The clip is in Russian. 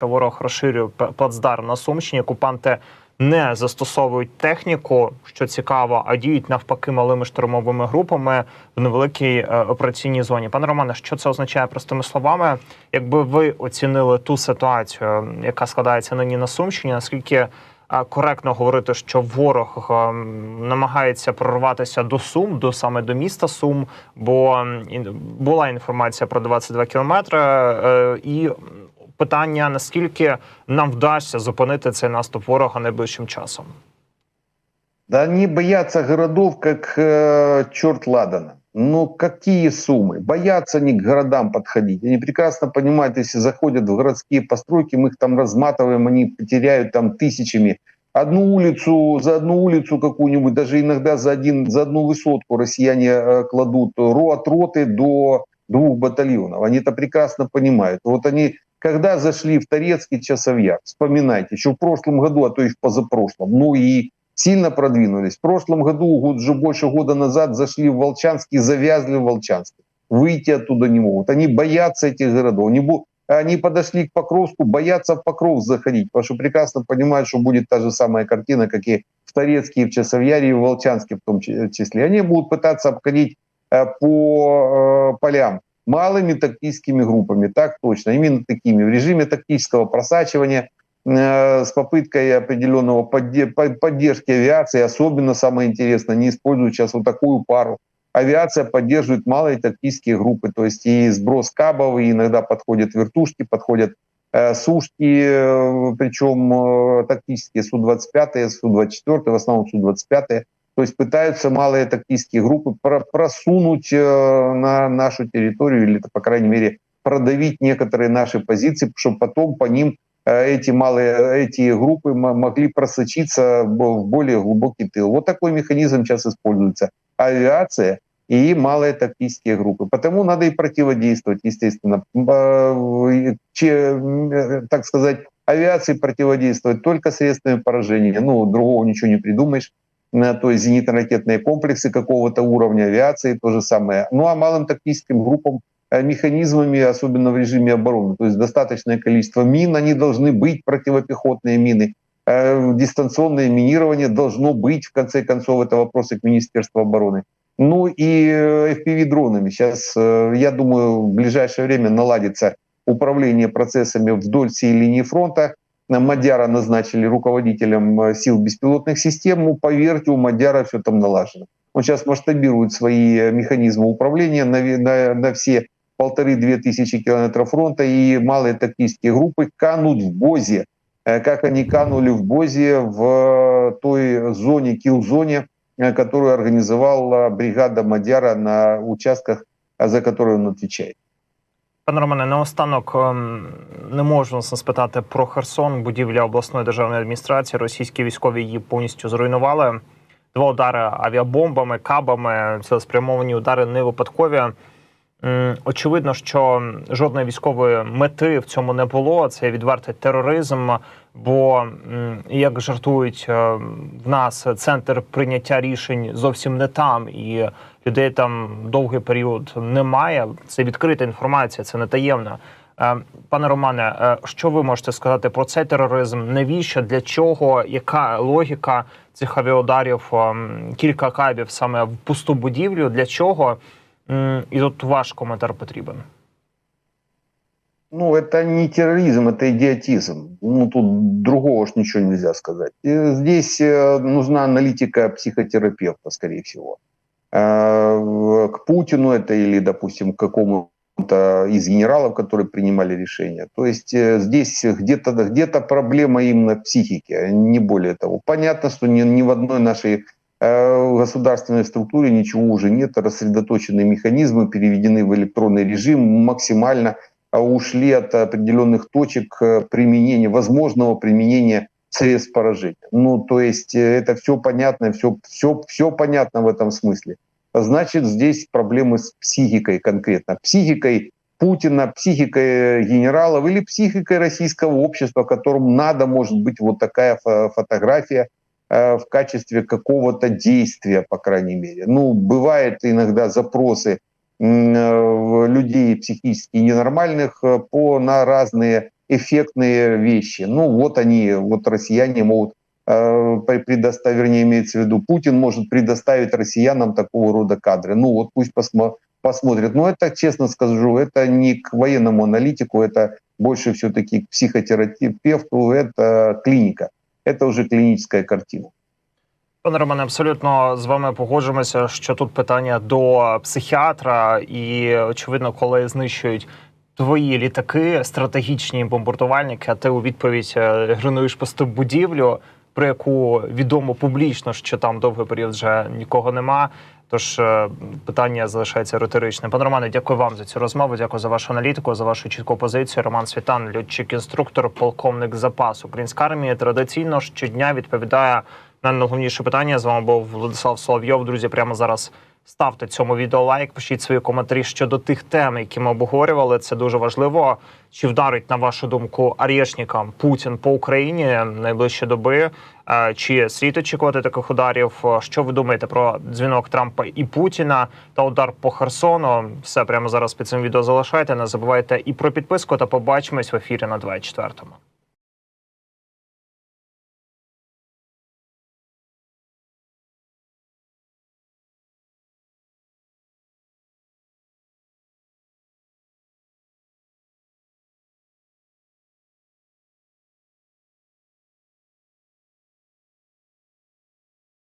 ворог розширює плацдарм на Сумщині. Окупанти не застосовують техніку, що цікаво, а діють навпаки малими штурмовими групами в невеликій е, операційній зоні. Пане Романе, що це означає простими словами? Якби ви оцінили ту ситуацію, яка складається нині на Сумщині, наскільки е, коректно говорити, що ворог е, намагається прорватися до Сум, до саме до міста Сум, бо була інформація про 22 кілометри, і питання наскільки нам вдасться зупинити цей наступ ворога найближчим часом. Да они боятся городов, как э, черт ладана. Ну, какие суммы? Боятся они к городам подходить. Они прекрасно понимают, если заходят в городские постройки, мы их там разматываем, они потеряют там тысячами. Одну улицу, за одну улицу какую-нибудь, даже иногда за, один, за одну высотку россияне э, кладут от роты до двух батальонов. Они это прекрасно понимают. Вот они, когда зашли в Торецкий Часовьяр, вспоминайте, еще в прошлом году, а то и в позапрошлом, ну и сильно продвинулись. В прошлом году, год, уже больше года назад, зашли в Волчанск и завязли в Волчанске. Выйти оттуда не могут. Они боятся этих городов. Они, они подошли к Покровску, боятся в Покровск заходить, потому что прекрасно понимают, что будет та же самая картина, как и в Торецке, и в Часовьяре, и в Волчанске в том чи- числе. Они будут пытаться обходить э, по э, полям малыми тактическими группами, так точно, именно такими, в режиме тактического просачивания, э, с попыткой определенного подде- по- поддержки авиации, особенно самое интересное, они используют сейчас вот такую пару. Авиация поддерживает малые тактические группы, то есть и сброс кабов, и иногда подходят вертушки, подходят э, сушки, э, причем э, тактические Су-25, Су-24, в основном Су-25. То есть пытаются малые тактические группы про- просунуть э, на нашу территорию или, по крайней мере, продавить некоторые наши позиции, чтобы потом по ним э, эти малые эти группы могли просочиться в более глубокий тыл. Вот такой механизм сейчас используется. Авиация и малые тактические группы. Потому надо и противодействовать, естественно. Э, че- так сказать, авиации противодействовать только средствами поражения. Ну, другого ничего не придумаешь. То есть зенитно-ракетные комплексы какого-то уровня авиации, то же самое. Ну а малым тактическим группам э, механизмами, особенно в режиме обороны. То есть достаточное количество мин, они должны быть, противопехотные мины. Э, Дистанционное минирование должно быть, в конце концов, это вопросы к Министерству обороны. Ну и э, FPV-дронами. Сейчас, я думаю, в ближайшее время наладится управление процессами вдоль всей линии фронта. Мадяра назначили руководителем э, сил беспилотных систем. Ну, поверьте, у Мадяра все там налажено. Он сейчас масштабирует свои э, механизмы управления на, на, на все полторы-две тысячи километров фронта, и малые тактические группы канут в БОЗе, Э, как они канули в БОЗе в той зоне, килл-зоне, которую организовала бригада Мадяра на участках, за которые он отвечает. Пане Романе, наостанок ем, не можу не спитати про Херсон. Будівля обласної державної адміністрації. Російські військові її повністю зруйнували. Два удари авіабомбами, кабами. Це спрямовані удари не випадкові. М, Очевидно, що жодної військової мети в цьому не було. Це відвертий тероризм. Бо як жартують е, в нас центр прийняття рішень зовсім не там, і людей там довгий період немає. Це відкрита інформація, це не таємна. Е, Пане Романе, е, що ви можете сказати про цей тероризм? Навіщо для чого? Яка логіка цих авіаударів? ем, Кілька кабів саме в пусту будівлю? Для чого? І тут ваш коментар потрібен. Ну, это не терроризм, это идиотизм. Ну, тут другого ж ничего нельзя сказать. И здесь э, нужна аналитика психотерапевта, скорее всего. Э, К Путину это или, допустим, к какому-то из генералов, которые принимали решения. То есть э, здесь где-то где проблема именно в психике, не более того. Понятно, что ни, ни в одной нашей э, государственной структуре ничего уже нет, рассредоточенные механизмы переведены в электронный режим максимально а, ушли от определенных точек э, применения, возможного применения средств поражения. Ну, то есть э, это все понятно, все, все, все понятно в этом смысле. Значит, здесь проблемы с психикой конкретно. Психикой Путина, психикой генералов или психикой российского общества, которому надо, может быть, вот такая фо- фотография э, в качестве какого-то действия, по крайней мере. Ну, бывают иногда запросы э, людей психически ненормальных э, по на разные эффектные вещи. Ну, вот они, вот россияне могут э, предоставить, вернее, имеется в виду, Путин может предоставить россиянам такого рода кадры. Ну, вот пусть посмо- посмотрят. Но это, честно скажу, это не к военному аналитику, это больше все-таки к психотерапевту, это клиника. Это уже клиническая картина. Пане Романе, абсолютно з вами погоджуємося, що тут питання до психіатра, і очевидно, коли знищують твої літаки, стратегічні бомбардувальники, а ти у відповідь е, гринуєш пусту будівлю, про яку відомо публічно, що там довгий період вже нікого нема. Тож е, питання залишається риторичним. Пане Романе, дякую вам за цю розмову. Дякую за вашу аналітику, за вашу чітку позицію. Роман Світан, льотчик-інструктор, полковник запасу української армії, традиційно щодня відповідає найголовніше питання. З вами був Владислав Соловйов. Друзі, прямо зараз ставте цьому відео лайк, пишіть свої коментарі щодо тих тем, які ми обговорювали. Це дуже важливо. Чи вдарить на вашу думку Арєшнікам Путін по Україні найближчі доби? Е, Чи слід очікувати таких ударів? Що ви думаєте про дзвінок Трампа і Путіна та удар по Херсону? Все прямо зараз під цим відео залишайте. Не забувайте і про підписку. Та побачимось в ефірі на 24-му.